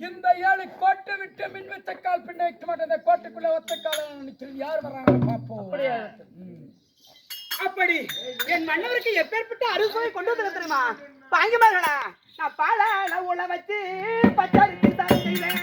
இந்த ஏழு கோட்டை விட்டு மின் கால் பின்ன வைக்க மாட்டேன் இந்த கோட்டைக்குள்ள ஒத்த காலம் யார் வர்றாங்க பாப்போம் அப்படி. என் மன்னவருக்கு எப்பேற்பட்ட அறுசுவை கொண்டு வந்து தெரியுமா? பாங்க மகளா நான் பால உள்ள வச்சு பச்சாரிக்கு தான் செய்வேன்.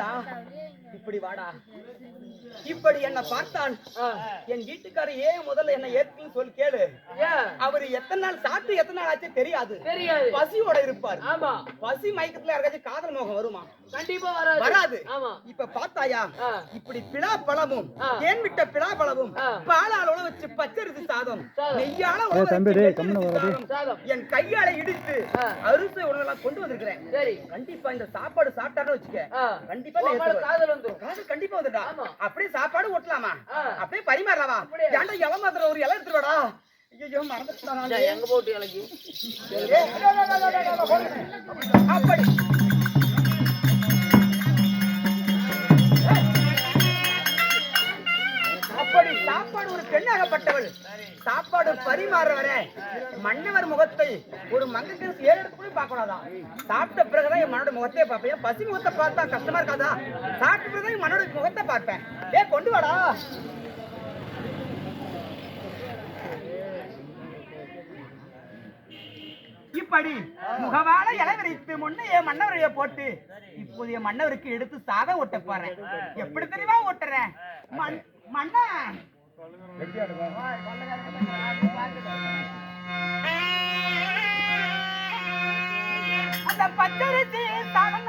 啊 இப்படி வாடா. இப்படி என்ன பார்த்தான். என் வீட்டுக்காரர் ஏன் முதல்ல என்ன ஏத்துன்னு சொல்லி கேளு. அவரு எத்தனை நாள் சாப்பிட்டு எத்தனை நாள் ஆச்சு தெரியாது. தெரியாது. பசியோட இருப்பார். ஆமா. பசி மயக்கத்துல யாருக்காச்சும் காதல் மோகம் வருமா? கண்டிப்பா வராது. வராது. ஆமா. இப்ப பார்த்தாயா. இப்படி பிளா பழமும். தேன் விட்ட பிளா பழமும். பாலால வச்சு பச்சரிசி சாதம். நெய்யால என் கையால இடித்து. அரிசி உணவெல்லாம் கொண்டு வந்திருக்கிறேன். சரி. கண்டிப்பா இந்த சாப்பாடு சாப்பிட்டாருன்னு வச்சுக்க. கண்டிப்பா. காதல் காசு கண்டிப்பா வந்துட்டா. ஆமா. அப்படியே சாப்பாடு ஓட்டலாமா. அப்படியே பரிமாறலாமா. ஏன்டா எவன் மாத்திரம் ஒரு இலை எடுத்துட்டு வாடா? ஐயோ மறந்துட்டான் எங்க போட்டு இலக்கி. அப்படி. அப்படி. சாப்பாடு ஒரு பெண்ணாகப்பட்டவள். சாப்பாடு பரிமாறுறவரே மன்னவர் முகத்தை ஒரு மங்கக்கு ஏழு எடுத்து கூட பார்க்கக்கூடாதான் சாப்பிட்ட பிறகுதான் என் மன்னோட முகத்தையே பார்ப்பேன். பசி முகத்தை பார்த்தா கஷ்டமா இருக்காதா? சாப்பிட்ட பிறகு என் மன்னோட முகத்தை பார்ப்பேன். ஏ கொண்டு வாடா. இப்படி முகவால இலை விரித்து முன்ன என் மன்னவரைய போட்டு இப்போது என் மன்னவருக்கு எடுத்து சாதம் ஓட்ட போறேன். எப்படி தெரியுமா ஓட்டுறேன் மன்னா. அந்த பச்சரிசி தான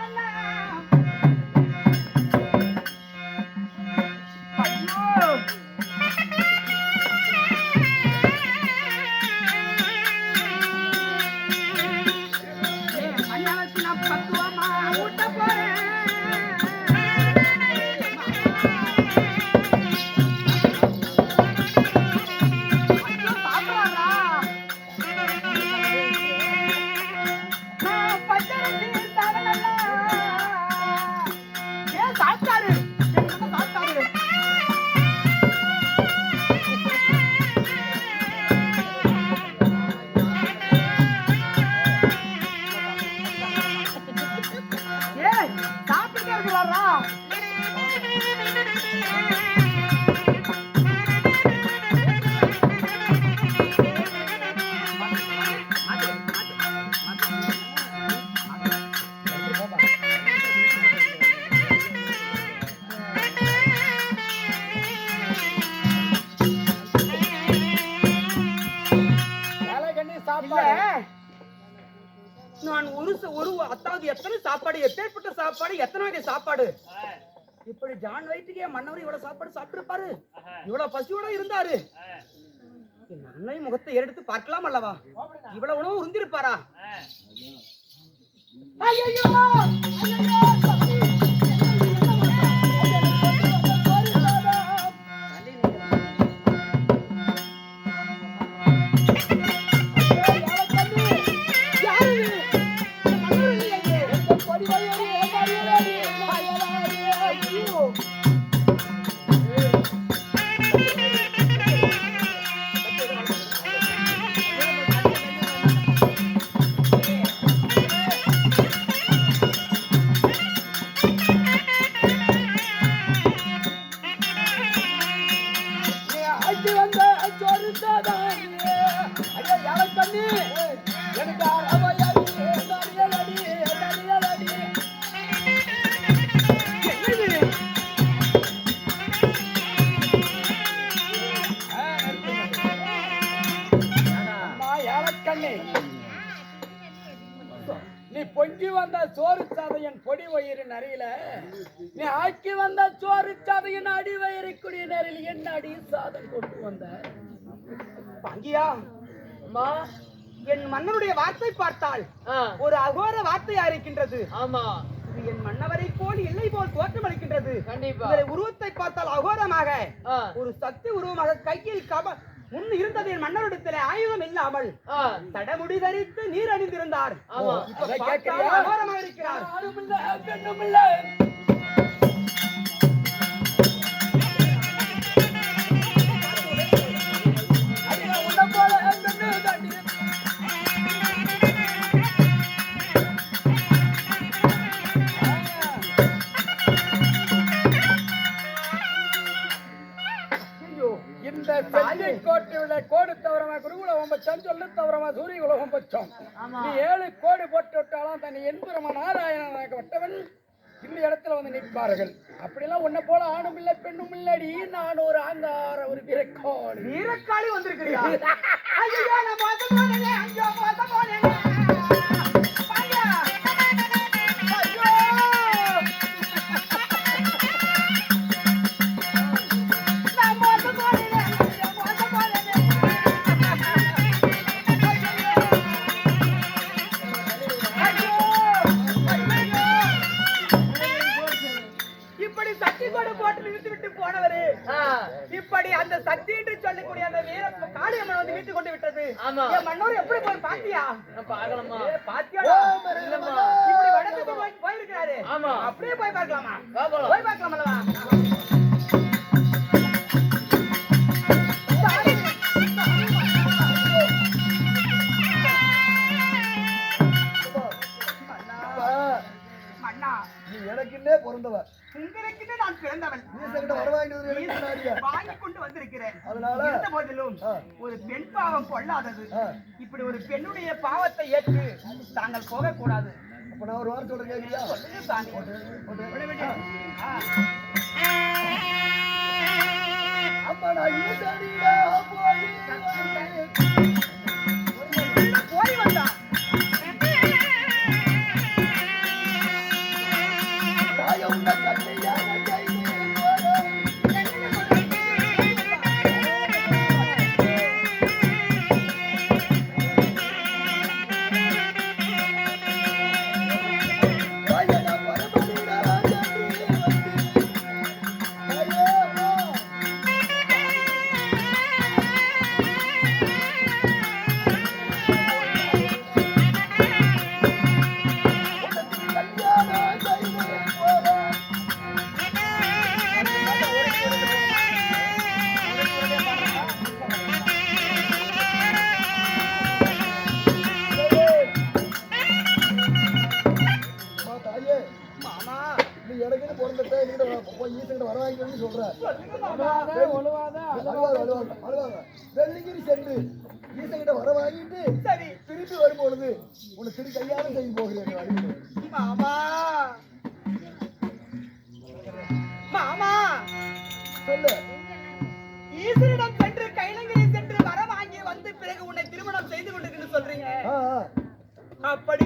சாப்பிட்டுட்டே இருக்கிறாரா? நான் ஒரு ச- ஒரு அத்தாவது எத்தனை சாப்பாடு எப்பேற்பட்ட சாப்பாடு எத்தனை வகை சாப்பாடு? இப்படி ஜான் வயிற்றுக்கே மன்னவர் இவ்வளவு சாப்பாடு சாப்பிட்டிருப்பாரு. இவ்வளவு பசியோட இருந்தாரு. என் முகத்தை எடுத்து பார்க்கலாம் அல்லவா? இவ்வளவு உணவு உருந்திருப்பாரா ஐயோ ஆட்சி வந்த சோறு சாதம் எனக்கு அறவையடி நீ பொங்கி வந்த சோறு என் பொடி வயிறு நரியில. நீ ஆக்கி வந்த சோறு சாதையன் அடி வயிறு குடி நரியில் என்ன அடி சாதம் கொண்டு வந்த? பங்கியா அம்மா என் மன்னனுடைய வார்த்தை பார்த்தால் ஒரு அகோர வார்த்தையா இருக்கின்றது. ஆமா. இது என் மன்னவரை போல் இல்லை போல் தோற்றம் அளிக்கின்றது. கண்டிப்பா. இதனை உருவத்தை பார்த்தால் அகோரமாக ஒரு சக்தி உருவமாக கையில் கப முன் இருந்தது என் மன்னரிடத்தில் ஆயுதம் இல்லாமல் தடமுடி தரித்து நீர் அணிந்திருந்தார்? அகோரமாக இருக்கிறார். ஆமா. நீ ஏழு கோடி போட்டு விட்டாலும் தன்னை என்புறமா நாராயணனாக விட்டவன் இந்த இடத்துல வந்து நிற்பார்கள். அப்படிலாம் உன்னை போல ஆணும் இல்லை பெண்ணும் இல்லடி. நான் ஒரு ஆங்கார ஒரு விரக்கோடு வீரக்காளி வந்திருக்கிறியா? ஆ. இப்படி ஒரு பெண்ணுடைய பாவத்தை ஏற்று தாங்கள் போக கூடாது அப்ப நான் ஒரு வாரம் சொல்றேன் சாமி. ஈசன்கிட்ட வரவாங்கிட்டு சொல்ற ஒழுவாத, ஒழுவாத. அழுவாத. அழுவாத அழுவாத வெள்ளிங்கிரி சென்று ஈசன்கிட்ட வர வாங்கிட்டு சரி. திருப்பி வரும்பொழுது உன்னை திரு கல்யாணம் செய்ய போகிறேன் வழியில். மாமா. மாமா. சொல்லு. ஈஸ்வரிடம் சென்று கைலங்கிரி சென்று வர வாங்கி வந்து பிறகு உன்னை திருமணம் செய்து கொண்டிருக்குன்னு சொல்றீங்க. அப்படி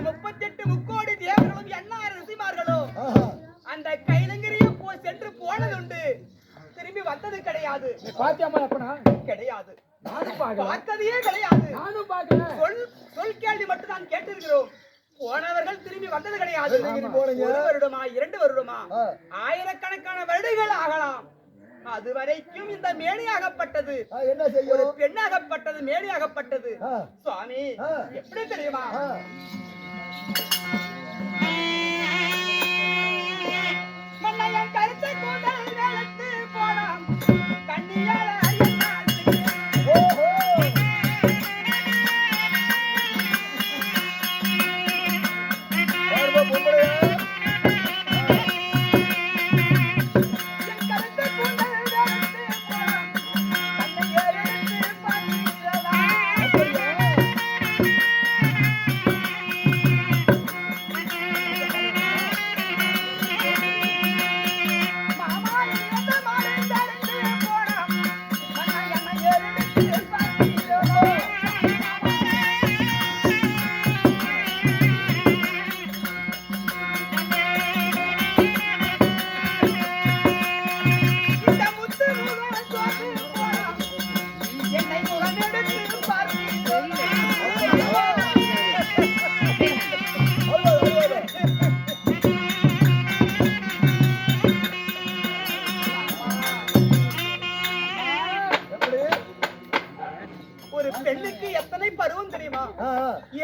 கிடையாது. நீ பாத்தியாம்மா அப்பனா? கிடையாது. நானும் பார்த்ததையே கிடையாது. நானும் பார்க்கல. சொல் சொல் கேள்வி மட்டும் தான் கேட்டிருக்கிறோம். போனவர்கள் திரும்பி வந்தது கிடையாது. ஒரு வருடமா இரண்டு வருடமா. ஆயிரக்கணக்கான வருடங்கள் ஆகலாம். அது வரைக்கும் இந்த மேடையாகப்பட்டது ஒரு பெண்ணாகப்பட்டது மேடையாகப்பட்டது சுவாமி. எப்படி தெரியுமா? ஆ. மன்னன்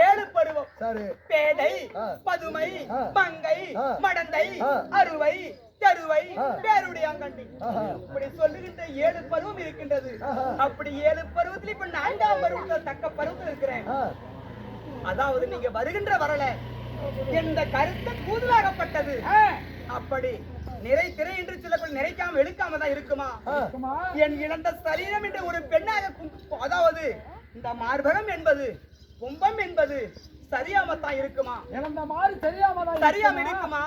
ஏழு பருவம் பேதை. பதுமை. மங்கை. மடந்தை. அறுவை தெருவை. பேருடையாங்கண்டி. இப்படி சொல்லுகின்ற ஏழு பருவம் இருக்கின்றது. அப்படி ஏழு பருவத்துல இப்ப நான்காம் பருவத்துல தக்க பருவத்தில் இருக்கிறேன் அதாவது நீங்க வருகின்ற வரல இந்த கருத்து கூதலாகப்பட்டது அப்படி நிறை திரை என்று சொல்லக்கூடிய நிறைக்காம எடுக்காம தான் இருக்குமா? என் இழந்த சரீரம் என்ற ஒரு பெண்ணாக அதாவது இந்த மார்பகம் என்பது கும்பம் என்பது சரியாமத்தான் இருக்குமா? இழந்த மாதிரி தெரியாம தான் சரியாம இருக்குமா?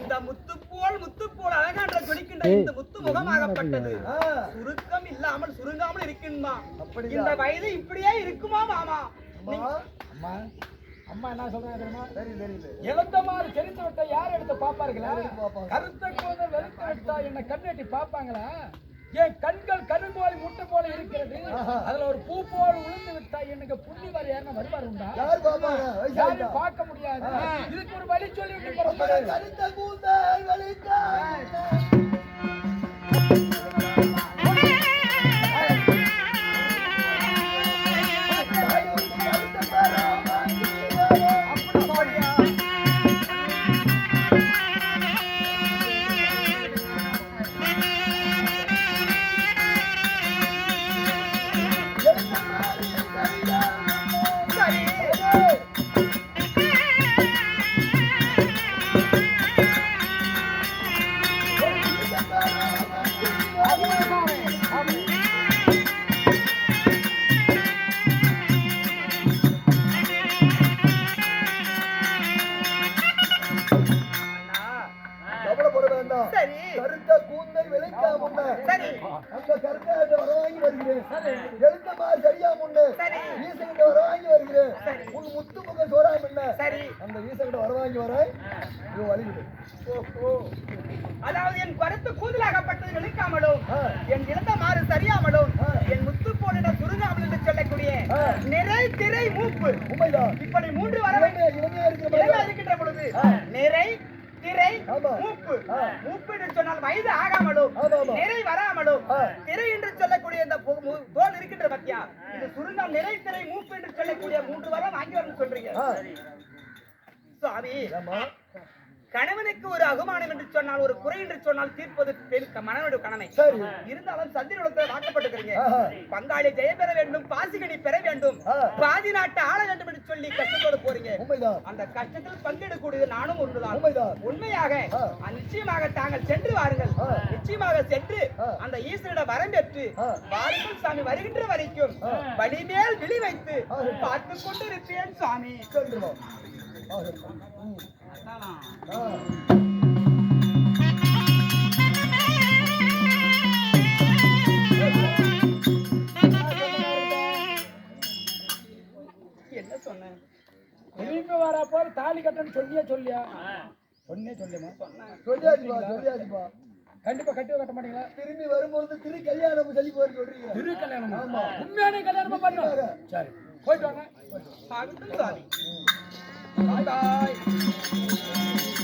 இந்த முத்து போல் முத்து போல் அழகான்ற ஜொலிக்கின்ற இந்த முத்து முகமாகப்பட்டது. சுருக்கம் இல்லாமல் சுருங்காமல் அப்படியா? இந்த வயது இப்படியே இருக்குமா மாமா? அம்மா, அம்மா அம்மா என்ன சொல்றாங்க தெரியுமா? தெரியுது, தெரியுது. இழந்த மாதிரி தெரிந்து விட்ட யார் எடுத்து பாப்பார்களா. கருத்த கோத வெளுத்து விட்டா என்ன கண்ணெட்டி பாப்பாங்களா என் கண்கள் கருங்கோலி முட்டை போல இருக்கிறது. அதுல ஒரு பூ போல் விழுந்து விட்டா எனக்கு புள்ளி வர யாருன்னு வருவார் உண்டா? யாரும் பார்க்க முடியாது. இதுக்கு ஒரு வழி சொல்லி விட்டு சரி. கருத்த கூந்தல் விளைக்கா முன்ன சரி. அந்த கருத்தாட்ட வர வாங்கி வருகிறேன். எழுந்த மாதிரி சரியா முன்ன. ஈசகிட்ட வருகிறேன். உன் முத்து சரி. அந்த வர வழிவிடு. அதாவது என் கருத்து கூதலாகப்பட்டது நிலைக்காமலும் ஆ. என் இழந்த மாறு சரியாமலும். என் முத்து போன சுருங்காமல் என்று சொல்லக்கூடிய. நிறை திரை மூப்பு. இப்படி மூன்று வர இளமையா இருக்கின்ற பொழுது. நிறை திரை. மூப்பு. மூப்பு என்று சொன்னால் வயது ஆகாமலும். நிறை வராமலும். திரை என்று சொல்லக்கூடிய இந்த தோல் இருக்கின்ற பத்தியா இது சுருங்கால் நிறை திரை மூப்பு என்று சொல்லக்கூடிய மூன்று வரம் வாங்கி வரணும் சொல்றீங்க. சுவாமி கணவனுக்கு ஒரு அகுமானம் என்று சொன்னால் ஒரு குறை என்று சொன்னால் தீர்ப்பது பெண் மனனுடைய கடமை இருந்தாலும் சந்திரத்தில் வாக்கப்பட்டிருக்கிறீங்க. பங்காளி ஜெயம் பெற வேண்டும் பாசிகடி பெற வேண்டும். பாதி நாட்டை ஆள வேண்டும் என்று சொல்லி கஷ்டத்தோடு போறீங்க அந்த கஷ்டத்தில் பங்கெடுக்கக்கூடியது நானும் ஒன்றுதான் உண்மையாக நிச்சயமாக தாங்கள் சென்று வாருங்கள். நிச்சயமாக சென்று. அந்த ஈஸ்வரிடம் வரம் பெற்று. வாருங்கள் சாமி வருகின்ற வரைக்கும். வழிமேல் விழி வைத்து. பார்த்து கொண்டு இருப்பேன் சுவாமி என்ன சொன்னேன் திரும்பி வர தாலி கட்டணும்னு சொல்லியே சொல்லியா சொன்னே? சொல்லுமா சொல்லியாச்சுப்பா சொல்லியாச்சுப்பா கண்டிப்பா கட்டி கட்ட மாட்டீங்களா திரும்பி வரும்போது திரு கல்யாணம் சொல்லி போய் சொல்றீங்க திரு கல்யாணம் உண்மையான கல்யாணமா சரி போயிட்டு வாங்க ஆகட்டும் சுவாமி பாய் பாய்